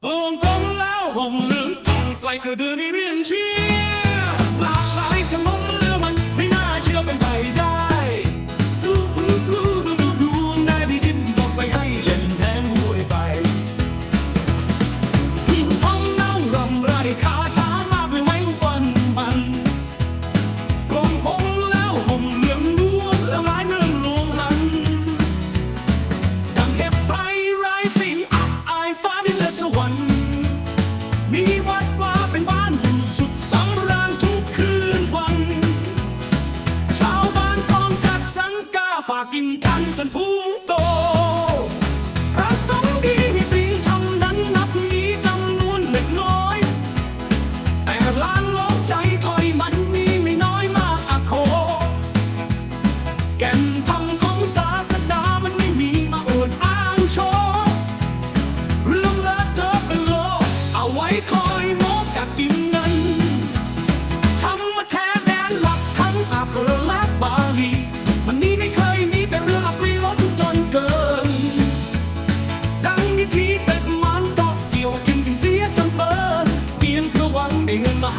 红灯了，红绿灯，白鸽的你面前。 ฝากกินกันจนพุงโต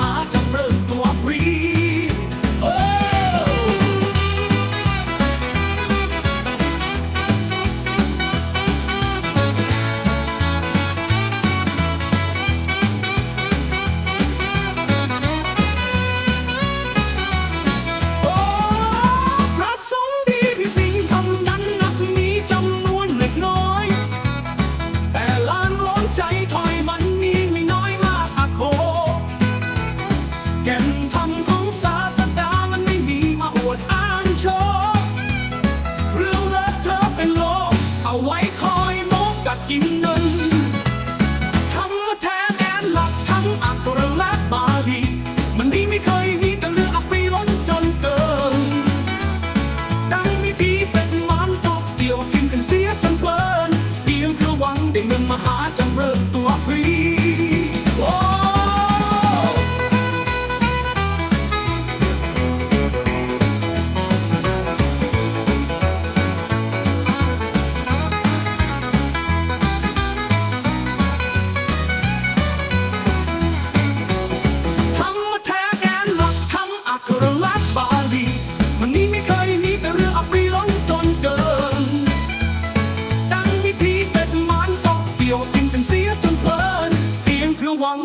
Macho Blue.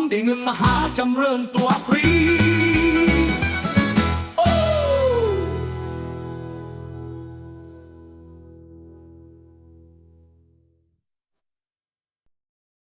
ได้เงินมหาจำเริญตัวพรี